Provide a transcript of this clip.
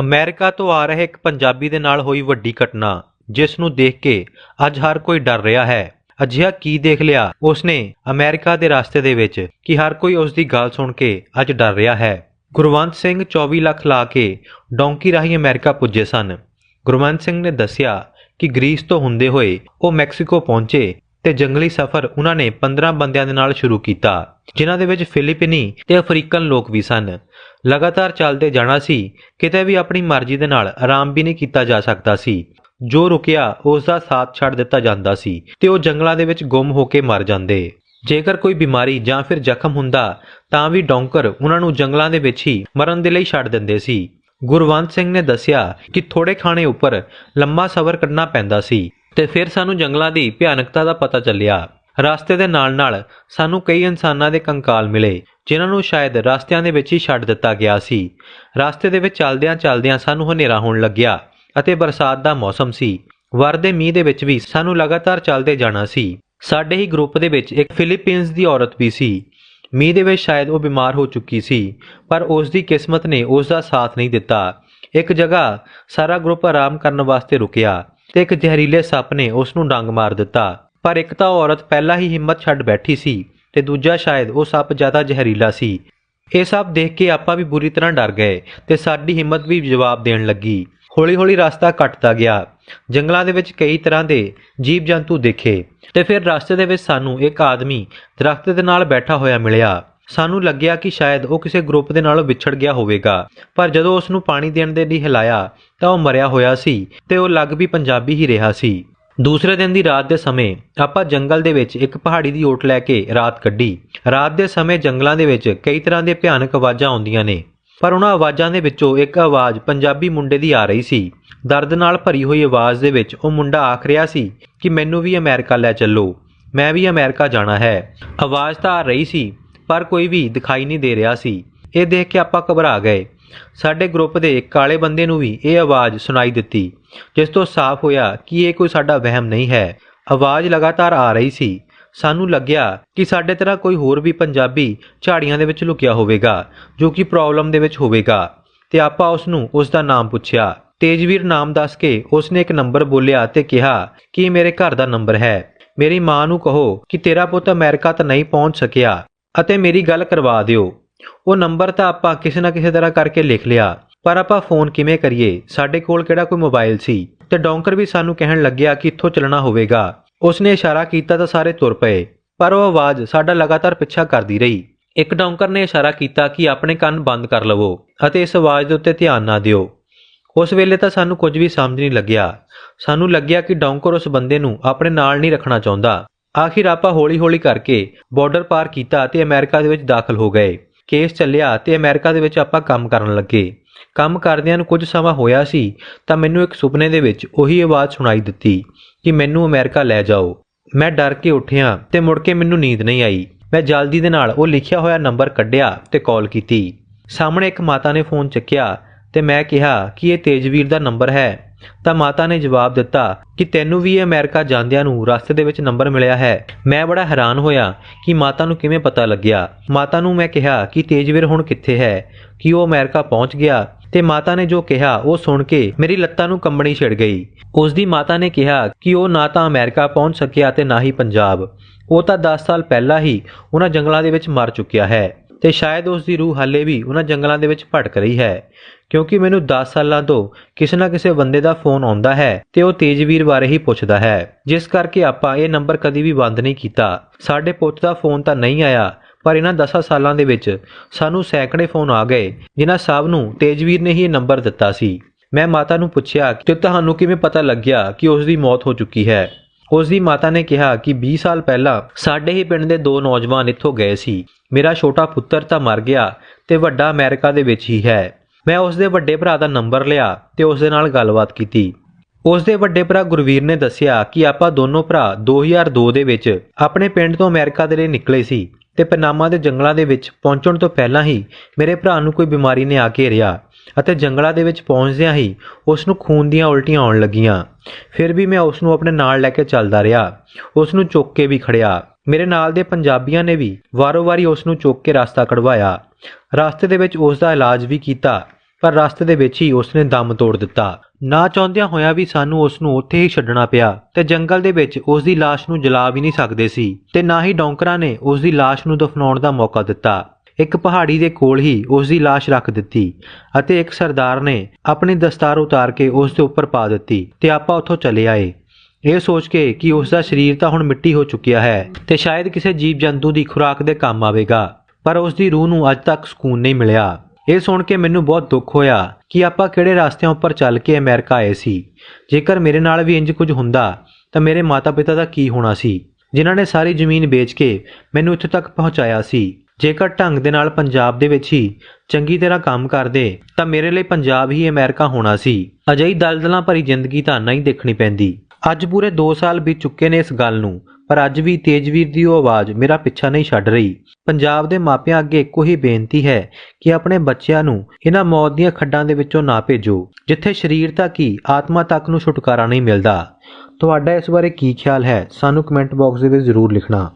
America ਤੋਂ ਆ ਰਹੇ ਇੱਕ ਪੰਜਾਬੀ ਦੇ ਨਾਲ ਹੋਈ ਵੱਡੀ ਘਟਨਾ, ਜਿਸ ਨੂੰ ਦੇਖ ਕੇ ਅੱਜ ਹਰ ਕੋਈ ਡਰ ਰਿਹਾ ਹੈ। ਅਜਿਹਾ ਕੀ ਦੇਖ ਲਿਆ? ਉਸਨੇ ਅਮਰੀਕਾ ਦੇ ਰਸਤੇ ਦੇ ਵਿੱਚ ਕਿ ਹਰ ਕੋਈ ਉਸ ਦੀ ਗੱਲ ਸੁਣ ਕੇ ਅੱਜ ਡਰ ਰਿਹਾ ਹੈ। ਗੁਰਵੰਤ ਸਿੰਘ 24 ਲੱਖ ਲਾ ਕੇ ਡੌਂਕੀ ਰਾਹੀਂ ਅਮਰੀਕਾ ਪੁੱਜੇ ਸਨ। ਗੁਰਵੰਤ ਸਿੰਘ ਨੇ ਦੱਸਿਆ ਕਿ ਗ੍ਰੀਸ ਤੋਂ ਹੁੰਦੇ ਹੋਏ ਉਹ ਮੈਕਸੀਕੋ ਪਹੁੰਚੇ ਤੇ ਜੰਗਲੀ ਸਫ਼ਰ ਉਹਨਾਂ ਨੇ 15 ਬੰਦਿਆਂ ਦੇ ਨਾਲ ਸ਼ੁਰੂ ਕੀਤਾ, ਜਿਨ੍ਹਾਂ ਦੇ ਵਿੱਚ ਫਿਲੀਪੀਨੀ ਤੇ ਅਫਰੀਕਨ ਲੋਕ ਵੀ ਸਨ। ਲਗਾਤਾਰ ਚੱਲਦੇ ਜਾਣਾ ਸੀ, ਕਿਤੇ ਵੀ ਆਪਣੀ ਮਰਜ਼ੀ ਦੇ ਨਾਲ ਆਰਾਮ ਵੀ ਨਹੀਂ ਕੀਤਾ ਜਾ ਸਕਦਾ ਸੀ। ਜੋ ਰੁਕਿਆ ਉਸ ਦਾ ਸਾਥ ਛੱਡ ਦਿੱਤਾ ਜਾਂਦਾ ਸੀ ਤੇ ਉਹ ਜੰਗਲਾਂ ਦੇ ਵਿੱਚ ਗੁੰਮ ਹੋ ਕੇ ਮਰ ਜਾਂਦੇ। ਜੇਕਰ ਕੋਈ ਬਿਮਾਰੀ ਜਾਂ ਫਿਰ ਜ਼ਖਮ ਹੁੰਦਾ, ਤਾਂ ਵੀ ਡੌਂਕਰ ਉਹਨਾਂ ਨੂੰ ਜੰਗਲਾਂ ਦੇ ਵਿੱਚ ਹੀ ਮਰਨ ਦੇ ਲਈ ਛੱਡ ਦਿੰਦੇ ਸੀ। ਗੁਰਵੰਤ ਸਿੰਘ ਨੇ ਦੱਸਿਆ ਕਿ ਥੋੜੇ ਖਾਣੇ ਉੱਪਰ ਲੰਮਾ ਸਫ਼ਰ ਕਰਨਾ ਪੈਂਦਾ ਸੀ। ਤੇ ਫਿਰ ਸਾਨੂੰ ਜੰਗਲਾਂ ਦੀ ਭਿਆਨਕਤਾ ਦਾ ਪਤਾ ਚੱਲਿਆ। ਰਸਤੇ ਦੇ ਨਾਲ-ਨਾਲ ਸਾਨੂੰ ਕਈ ਇਨਸਾਨਾਂ ਦੇ ਕੰਕਾਲ ਮਿਲੇ, ਜਿਨ੍ਹਾਂ ਨੂੰ ਸ਼ਾਇਦ ਰਸਤਿਆਂ ਦੇ ਵਿੱਚ ਹੀ ਛੱਡ ਦਿੱਤਾ ਗਿਆ ਸੀ। ਰਸਤੇ ਦੇ ਵਿੱਚ ਚੱਲਦਿਆਂ-ਚੱਲਦਿਆਂ ਸਾਨੂੰ ਹਨੇਰਾ ਹੋਣ ਲੱਗਿਆ ਅਤੇ ਬਰਸਾਤ ਦਾ ਮੌਸਮ ਸੀ। ਵਰਦੇ ਮੀਂਹ ਦੇ ਵਿੱਚ ਵੀ ਸਾਨੂੰ ਲਗਾਤਾਰ ਚੱਲਦੇ ਜਾਣਾ ਸੀ। ਸਾਡੇ ਹੀ ਗਰੁੱਪ ਦੇ ਵਿੱਚ ਇੱਕ ਫਿਲੀਪੀਨਸ ਦੀ ਔਰਤ ਵੀ ਸੀ। ਮੀਂਹ ਦੇ ਵਿੱਚ ਸ਼ਾਇਦ ਉਹ ਬਿਮਾਰ ਹੋ ਚੁੱਕੀ ਸੀ, ਪਰ ਉਸ ਦੀ ਕਿਸਮਤ ਨੇ ਉਸ ਦਾ ਸਾਥ ਨਹੀਂ ਦਿੱਤਾ। ਇੱਕ ਜਗ੍ਹਾ ਸਾਰਾ ਗਰੁੱਪ ਆਰਾਮ ਕਰਨ ਵਾਸਤੇ ਰੁਕਿਆ। ਤੇ ਇੱਕ ਜ਼ਹਿਰੀਲੇ ਸੱਪ ਨੇ ਉਸ ਨੂੰ ਡੰਗ ਮਾਰ ਦਿੱਤਾ। ਪਰ ਇੱਕ ਤਾਂ ਔਰਤ ਪਹਿਲਾਂ ਹੀ ਹਿੰਮਤ ਛੱਡ ਬੈਠੀ ਸੀ ਤੇ ਦੂਜਾ ਸ਼ਾਇਦ ਉਹ ਸੱਪ ਜ਼ਿਆਦਾ ਜ਼ਹਿਰੀਲਾ ਸੀ। ਇਹ ਸਭ ਦੇਖ ਕੇ ਆਪਾਂ ਵੀ ਬੁਰੀ ਤਰ੍ਹਾਂ ਡਰ ਗਏ ਤੇ ਸਾਡੀ ਹਿੰਮਤ ਵੀ ਜਵਾਬ ਦੇਣ ਲੱਗੀ। ਹੌਲੀ-ਹੌਲੀ ਰਸਤਾ ਕੱਟਦਾ ਗਿਆ। ਜੰਗਲਾਂ ਦੇ ਵਿੱਚ ਕਈ ਤਰ੍ਹਾਂ ਦੇ ਜੀਵ ਜੰਤੂ ਦੇਖੇ ਤੇ ਫਿਰ ਰਸਤੇ ਦੇ ਵਿੱਚ ਸਾਨੂੰ ਇੱਕ ਆਦਮੀ ਦਰਖਤ ਦੇ ਨਾਲ ਬੈਠਾ ਹੋਇਆ ਮਿਲਿਆ। ਸਾਨੂੰ ਲੱਗਿਆ ਕਿ ਸ਼ਾਇਦ ਉਹ ਕਿਸੇ ਗਰੁੱਪ ਦੇ ਨਾਲੋਂ ਵਿਛੜ ਗਿਆ ਹੋਵੇਗਾ। ਪਰ ਜਦੋਂ ਉਸ ਨੂੰ ਪਾਣੀ ਦੇਣ ਦੇ ਲਈ ਹਿਲਾਇਆ, ਤਾਂ ਉਹ ਮਰਿਆ ਹੋਇਆ ਸੀ ਤੇ ਉਹ ਲੱਗ ਵੀ ਪੰਜਾਬੀ ਹੀ ਰਿਹਾ ਸੀ। ਦੂਸਰੇ ਦਿਨ ਦੀ ਰਾਤ ਦੇ ਸਮੇਂ ਆਪਾਂ ਜੰਗਲ ਦੇ ਵਿੱਚ ਇੱਕ ਪਹਾੜੀ ਦੀ ਓਟ ਲੈ ਕੇ ਰਾਤ ਕੱਢੀ। ਰਾਤ ਦੇ ਸਮੇਂ ਜੰਗਲਾਂ ਦੇ ਵਿੱਚ ਕਈ ਤਰ੍ਹਾਂ ਦੇ ਭਿਆਨਕ ਆਵਾਜ਼ਾਂ ਆਉਂਦੀਆਂ ਨੇ। ਪਰ ਉਹਨਾਂ ਆਵਾਜ਼ਾਂ ਦੇ ਵਿੱਚੋਂ ਇੱਕ ਆਵਾਜ਼ ਪੰਜਾਬੀ ਮੁੰਡੇ ਦੀ ਆ ਰਹੀ ਸੀ। ਦਰਦ ਨਾਲ ਭਰੀ ਹੋਈ ਆਵਾਜ਼ ਦੇ ਵਿੱਚ ਉਹ ਮੁੰਡਾ ਆਖ ਰਿਹਾ ਸੀ ਕਿ ਮੈਨੂੰ ਵੀ ਅਮਰੀਕਾ ਲੈ ਚੱਲੋ। ਮੈਂ ਵੀ ਅਮਰੀਕਾ ਜਾਣਾ ਹੈ। ਆਵਾਜ਼ ਤਾਂ ਆ ਰਹੀ ਸੀ ਪਰ ਕੋਈ ਵੀ ਦਿਖਾਈ ਨਹੀਂ ਦੇ ਰਿਹਾ ਸੀ। ਇਹ ਦੇਖ ਕੇ ਆਪਾਂ ਘਬਰਾ ਗਏ। ਸਾਡੇ ਗਰੁੱਪ ਦੇ ਕਾਲੇ ਬੰਦੇ ਨੂੰ ਵੀ ਇਹ ਆਵਾਜ਼ ਸੁਣਾਈ ਦਿੱਤੀ, ਜਿਸ ਤੋਂ ਸਾਫ਼ ਹੋਇਆ ਕਿ ਇਹ ਕੋਈ ਸਾਡਾ ਵਹਿਮ ਨਹੀਂ ਹੈ। ਆਵਾਜ਼ ਲਗਾਤਾਰ ਆ ਰਹੀ ਸੀ। ਸਾਨੂੰ ਲੱਗਿਆ ਕਿ ਸਾਡੇ ਤਰ੍ਹਾਂ ਕੋਈ ਹੋਰ ਵੀ ਪੰਜਾਬੀ ਝਾੜੀਆਂ ਦੇ ਵਿੱਚ ਲੁਕਿਆ ਹੋਵੇਗਾ, ਜੋ ਕਿ ਪ੍ਰੋਬਲਮ ਦੇ ਵਿੱਚ ਹੋਵੇਗਾ। ਤੇ ਆਪਾਂ ਉਸ ਨੂੰ ਉਸ ਦਾ ਨਾਮ ਪੁੱਛਿਆ। ਤੇਜਵੀਰ ਨਾਮ ਦੱਸ ਕੇ ਉਸ ਨੇ ਇੱਕ ਨੰਬਰ ਬੋਲਿਆ ਤੇ ਕਿਹਾ ਕਿ ਮੇਰੇ ਘਰ ਦਾ ਨੰਬਰ ਹੈ। ਮੇਰੀ ਮਾਂ ਨੂੰ ਕਹੋ ਕਿ ਤੇਰਾ ਪੁੱਤ ਅਮਰੀਕਾ ਤਾਂ ਨਹੀਂ ਪਹੁੰਚ ਸਕਿਆ। ਅਤੇ ਮੇਰੀ ਗੱਲ ਕਰਵਾ ਦਿਓ। ਉਹ ਨੰਬਰ ਤਾਂ ਆਪਾਂ ਕਿਸੇ ਨਾ ਕਿਸੇ ਤਰ੍ਹਾਂ ਕਰਕੇ ਲਿਖ ਲਿਆ। ਪਰ ਆਪਾਂ ਫੋਨ ਕਿਵੇਂ ਕਰੀਏ? ਸਾਡੇ ਕੋਲ ਕਿਹੜਾ ਕੋਈ ਮੋਬਾਈਲ ਸੀ? ਤੇ ਡੌਂਕਰ ਵੀ ਸਾਨੂੰ ਕਹਿਣ ਲੱਗਿਆ ਕਿ ਇੱਥੋਂ ਚੱਲਣਾ ਹੋਵੇਗਾ। ਉਸਨੇ ਇਸ਼ਾਰਾ ਕੀਤਾ ਤਾਂ ਸਾਰੇ ਤੁਰ ਪਏ। ਪਰ ਉਹ ਆਵਾਜ਼ ਸਾਡਾ ਲਗਾਤਾਰ ਪਿੱਛਾ ਕਰਦੀ ਰਹੀ। ਇੱਕ ਡੌਂਕਰ ਨੇ ਇਸ਼ਾਰਾ ਕੀਤਾ ਕਿ ਆਪਣੇ ਕੰਨ ਬੰਦ ਕਰ ਲਵੋ ਅਤੇ ਇਸ ਆਵਾਜ਼ ਦੇ ਉੱਤੇ ਧਿਆਨ ਨਾ ਦਿਓ। ਉਸ ਵੇਲੇ ਤਾਂ ਸਾਨੂੰ ਕੁਝ ਵੀ ਸਮਝ ਨਹੀਂ ਲੱਗਿਆ। ਸਾਨੂੰ ਲੱਗਿਆ ਕਿ ਡੌਂਕਰ ਉਸ ਬੰਦੇ ਨੂੰ ਆਪਣੇ ਨਾਲ ਨਹੀਂ ਰੱਖਣਾ ਚਾਹੁੰਦਾ। ਆਖਿਰ ਆਪਾਂ ਹੌਲੀ-ਹੌਲੀ ਕਰਕੇ ਬਾਰਡਰ ਪਾਰ ਕੀਤਾ ਅਤੇ ਅਮਰੀਕਾ ਦੇ ਵਿੱਚ ਦਾਖਲ ਹੋ ਗਏ। ਕੇਸ ਚੱਲਿਆ ਤੇ ਅਮਰੀਕਾ ਦੇ ਵਿੱਚ ਆਪਾਂ ਕੰਮ ਕਰਨ ਲੱਗੇ। ਕੰਮ ਕਰਦਿਆਂ ਨੂੰ ਕੁਝ ਸਮਾਂ ਹੋਇਆ ਸੀ ਤਾਂ ਮੈਨੂੰ ਇੱਕ ਸੁਪਨੇ ਦੇ ਵਿੱਚ ਉਹੀ ਆਵਾਜ਼ ਸੁਣਾਈ ਦਿੱਤੀ ਕਿ ਮੈਨੂੰ ਅਮਰੀਕਾ ਲੈ ਜਾਓ। ਮੈਂ ਡਰ ਕੇ ਉੱਠਿਆ ਤੇ ਮੁੜ ਕੇ ਮੈਨੂੰ ਨੀਂਦ ਨਹੀਂ ਆਈ। ਮੈਂ ਜਲਦੀ ਦੇ ਨਾਲ ਉਹ ਲਿਖਿਆ ਹੋਇਆ ਨੰਬਰ ਕੱਢਿਆ ਤੇ ਕਾਲ ਕੀਤੀ। ਸਾਹਮਣੇ ਇੱਕ ਮਾਤਾ ਨੇ ਫੋਨ ਚੱਕਿਆ ਤੇ ਮੈਂ ਕਿਹਾ ਕਿ ਇਹ ਤੇਜਵੀਰ ਦਾ ਨੰਬਰ ਹੈ। ਤਾਂ ਮਾਤਾ ਨੇ ਜਵਾਬ ਦਿੱਤਾ ਕਿ ਤੈਨੂੰ ਵੀ ਅਮਰੀਕਾ ਜਾਂਦਿਆਂ ਨੂੰ ਰਸਤੇ ਦੇ ਵਿੱਚ ਨੰਬਰ ਮਿਲਿਆ ਹੈ। ਮੈਂ ਬੜਾ ਹੈਰਾਨ ਹੋਇਆ ਕਿ ਮਾਤਾ ਨੂੰ ਕਿਵੇਂ ਪਤਾ ਲੱਗਿਆ। ਮਾਤਾ ਨੂੰ ਮੈਂ ਕਿਹਾ ਕਿ ਤੇਜਵੀਰ ਹੁਣ ਕਿੱਥੇ ਹੈ? ਕਿ ਉਹ ਅਮਰੀਕਾ ਪਹੁੰਚ ਗਿਆ? ਤੇ ਮਾਤਾ ਨੇ ਜੋ ਕਿਹਾ, ਉਹ ਸੁਣ ਕੇ ਮੇਰੀ ਲੱਤਾਂ ਨੂੰ ਕੰਬਣੀ ਛਿੜ ਗਈ। ਉਸ ਦੀ ਮਾਤਾ ਨੇ ਕਿਹਾ ਕਿ ਉਹ ਨਾ ਤਾਂ ਅਮਰੀਕਾ ਪਹੁੰਚ ਸਕਿਆ ਤੇ ਨਾ ਹੀ ਪੰਜਾਬ। ਉਹ ਤਾਂ 10 ਸਾਲ ਪਹਿਲਾਂ ਹੀ ਉਹਨਾਂ ਜੰਗਲਾਂ ਦੇ ਵਿੱਚ ਮਰ ਚੁੱਕਿਆ ਹੈ। ਤੇ ਸ਼ਾਇਦ ਉਸ ਦੀ ਰੂਹ ਹਾਲੇ ਵੀ ਉਹਨਾਂ ਜੰਗਲਾਂ ਦੇ ਵਿੱਚ ਭਟਕ ਰਹੀ ਹੈ, ਕਿਉਂਕਿ ਮੈਨੂੰ 10 ਸਾਲਾਂ ਤੋਂ ਕਿਸੇ ਨਾ ਕਿਸੇ ਬੰਦੇ ਦਾ ਫੋਨ ਆਉਂਦਾ ਹੈ ਤੇ ਉਹ ਤੇਜਵੀਰ ਬਾਰੇ ਹੀ ਪੁੱਛਦਾ ਹੈ, ਜਿਸ ਕਰਕੇ ਆਪਾਂ ਇਹ ਨੰਬਰ ਕਦੀ ਵੀ ਬੰਦ ਨਹੀਂ ਕੀਤਾ। ਸਾਡੇ ਪੁੱਤ ਦਾ ਫੋਨ ਤਾਂ ਨਹੀਂ ਆਇਆ, ਪਰ ਇਹਨਾਂ 10 ਸਾਲਾਂ ਦੇ ਵਿੱਚ ਸਾਨੂੰ ਸੈਂਕੜੇ ਫੋਨ ਆ ਗਏ, ਜਿਨ੍ਹਾਂ ਸਭ ਨੂੰ ਤੇਜਵੀਰ ਨੇ ਹੀ ਇਹ ਨੰਬਰ ਦਿੱਤਾ ਸੀ। ਮੈਂ ਮਾਤਾ ਨੂੰ ਪੁੱਛਿਆ ਕਿ ਤੁਹਾਨੂੰ ਕਿਵੇਂ ਪਤਾ ਲੱਗਿਆ ਕਿ ਉਸ ਦੀ ਮੌਤ ਹੋ ਚੁੱਕੀ ਹੈ? ਉਸ ਦੀ ਮਾਤਾ ਨੇ ਕਿਹਾ ਕਿ 20 ਸਾਲ ਪਹਿਲਾਂ ਸਾਡੇ ਹੀ ਪਿੰਡ ਦੇ ਦੋ ਨੌਜਵਾਨ ਇੱਥੋਂ ਗਏ ਸੀ। ਮੇਰਾ ਛੋਟਾ ਪੁੱਤਰ ਤਾਂ ਮਰ ਗਿਆ ਤੇ ਵੱਡਾ ਅਮਰੀਕਾ ਦੇ ਵਿੱਚ ਹੀ ਹੈ। ਮੈਂ ਉਸ ਦੇ ਵੱਡੇ ਭਰਾ ਦਾ ਨੰਬਰ ਲਿਆ ਤੇ ਉਸ ਦੇ ਨਾਲ ਗੱਲਬਾਤ ਕੀਤੀ। ਉਸ ਦੇ ਵੱਡੇ ਭਰਾ ਗੁਰਵੀਰ ਨੇ ਦੱਸਿਆ ਕਿ ਆਪਾਂ ਦੋਨੋਂ ਭਰਾ 2002 ਦੇ ਵਿੱਚ ਆਪਣੇ ਪਿੰਡ ਤੋਂ ਅਮਰੀਕਾ ਦੇ ਲਈ ਨਿਕਲੇ ਸੀ। ਤੇ ਪਨਾਮਾ ਦੇ ਜੰਗਲਾਂ ਦੇ ਵਿੱਚ ਪਹੁੰਚਣ ਤੋਂ ਪਹਿਲਾਂ ਹੀ ਮੇਰੇ ਭਰਾ ਨੂੰ ਕੋਈ ਬਿਮਾਰੀ ਨੇ ਆ ਘੇਰਿਆ ਅਤੇ ਜੰਗਲਾਂ ਦੇ ਵਿੱਚ ਪਹੁੰਚਦਿਆਂ ਹੀ ਉਸ ਨੂੰ ਖੂਨ ਦੀਆਂ ਉਲਟੀਆਂ ਆਉਣ ਲੱਗੀਆਂ। ਫਿਰ ਵੀ ਮੈਂ ਉਸ ਨੂੰ ਆਪਣੇ ਨਾਲ ਲੈ ਕੇ ਚੱਲਦਾ ਰਿਹਾ ਉਸ ਨੂੰ ਚੁੱਕ ਕੇ ਵੀ ਖੜਿਆ। ਮੇਰੇ ਨਾਲ ਦੇ ਪੰਜਾਬੀਆਂ ਨੇ ਵੀ ਵਾਰੋ-ਵਾਰੀ ਉਸ ਨੂੰ ਚੁੱਕ ਕੇ ਰਸਤਾ ਕਢਵਾਇਆ। ਰਸਤੇ ਦੇ ਵਿੱਚ ਉਸ ਦਾ ਇਲਾਜ ਵੀ ਕੀਤਾ, ਪਰ ਰਸਤੇ ਦੇ ਵਿੱਚ ਹੀ ਉਸਨੇ ਦਮ ਤੋੜ ਦਿੱਤਾ। ਨਾ ਚਾਹੁੰਦਿਆਂ ਹੋਇਆਂ ਵੀ ਸਾਨੂੰ ਉਸ ਨੂੰ ਉੱਥੇ ਹੀ ਛੱਡਣਾ ਪਿਆ ਤੇ ਜੰਗਲ ਦੇ ਵਿੱਚ ਉਸ ਦੀ ਲਾਸ਼ ਨੂੰ ਜਲਾ ਵੀ ਨਹੀਂ ਸਕਦੇ ਸੀ ਤੇ ਨਾ ਹੀ ਡੌਂਕਰਾਂ ਨੇ ਉਸ ਦੀ ਲਾਸ਼ ਨੂੰ ਦਫਨਾਉਣ ਦਾ ਮੌਕਾ ਦਿੱਤਾ। ਇੱਕ ਪਹਾੜੀ ਦੇ ਕੋਲ ਹੀ ਉਸ ਦੀ ਲਾਸ਼ ਰੱਖ ਦਿੱਤੀ ਅਤੇ ਇੱਕ ਸਰਦਾਰ ਨੇ ਆਪਣੀ ਦਸਤਾਰ ਉਤਾਰ ਕੇ ਉਸ ਦੇ ਉੱਪਰ ਪਾ ਦਿੱਤੀ ਤੇ ਆਪਾਂ ਉੱਥੋਂ ਚਲੇ ਆਏ। ਇਹ ਸੋਚ ਕੇ ਕਿ ਉਸ ਦਾ ਸਰੀਰ ਤਾਂ ਹੁਣ ਮਿੱਟੀ ਹੋ ਚੁੱਕਿਆ ਹੈ ਤੇ ਸ਼ਾਇਦ ਕਿਸੇ ਜੀਵ ਜੰਤੂ ਦੀ ਖੁਰਾਕ ਦੇ ਕੰਮ ਆਵੇਗਾ, ਪਰ ਉਸ ਦੀ ਰੂਹ ਨੂੰ ਅੱਜ ਤੱਕ ਸਕੂਨ ਨਹੀਂ ਮਿਲਿਆ। ਇਹ ਸੁਣ ਕੇ ਮੈਨੂੰ ਬਹੁਤ ਦੁੱਖ ਹੋਇਆ ਕਿ ਆਪਾਂ ਕਿਹੜੇ ਰਸਤਿਆਂ ਉੱਪਰ ਚੱਲ ਕੇ ਅਮਰੀਕਾ ਆਏ ਸੀ। ਜੇਕਰ ਮੇਰੇ ਨਾਲ ਵੀ ਇੰਜ ਕੁਝ ਹੁੰਦਾ, ਤਾਂ ਮੇਰੇ ਮਾਤਾ-ਪਿਤਾ ਦਾ ਕੀ ਹੋਣਾ ਸੀ? ਜਿਨ੍ਹਾਂ ਨੇ ਸਾਰੀ ਜ਼ਮੀਨ ਵੇਚ ਕੇ ਮੈਨੂੰ ਇੱਥੇ ਤੱਕ ਪਹੁੰਚਾਇਆ ਸੀ। ਜੇਕਰ ਢੰਗ ਦੇ ਨਾਲ ਪੰਜਾਬ ਦੇ ਵਿੱਚ ਹੀ ਚੰਗੀ ਤਰ੍ਹਾਂ ਕੰਮ ਕਰਦੇ, ਤਾਂ ਮੇਰੇ ਲਈ ਪੰਜਾਬ ਹੀ ਅਮਰੀਕਾ ਹੋਣਾ ਸੀ। ਅਜਿਹੀ ਦਲਦਲਾਂ ਭਰੀ ਜ਼ਿੰਦਗੀ ਤਾਂ ਨਹੀਂ ਦੇਖਣੀ ਪੈਂਦੀ। ਅੱਜ ਪੂਰੇ 2 ਸਾਲ ਬੀਤ ਚੁੱਕੇ ਨੇ ਇਸ ਗੱਲ ਨੂੰ। ਪਰ ਅੱਜ ਵੀ ਤੇਜਵੀਰ ਦੀ ਉਹ ਆਵਾਜ਼ ਮੇਰਾ ਪਿੱਛਾ ਨਹੀਂ ਛੱਡ ਰਹੀ। ਪੰਜਾਬ ਦੇ ਮਾਪਿਆਂ ਅੱਗੇ ਇੱਕੋ ਹੀ ਬੇਨਤੀ ਹੈ ਕਿ ਆਪਣੇ ਬੱਚਿਆਂ ਨੂੰ ਇਹਨਾਂ ਮੌਤ ਦੀਆਂ ਖੱਡਾਂ ਦੇ ਵਿੱਚੋਂ ਨਾ ਭੇਜੋ, ਜਿੱਥੇ ਸਰੀਰ ਤੱਕ ਹੀ ਆਤਮਾ ਤੱਕ ਨੂੰ ਛੁਟਕਾਰਾ ਨਹੀਂ ਮਿਲਦਾ। ਤੁਹਾਡਾ ਇਸ ਬਾਰੇ ਕੀ ਖਿਆਲ ਹੈ? ਸਾਨੂੰ ਕਮੈਂਟ ਬਾਕਸ ਦੇ ਵਿੱਚ ਜ਼ਰੂਰ ਲਿਖਣਾ।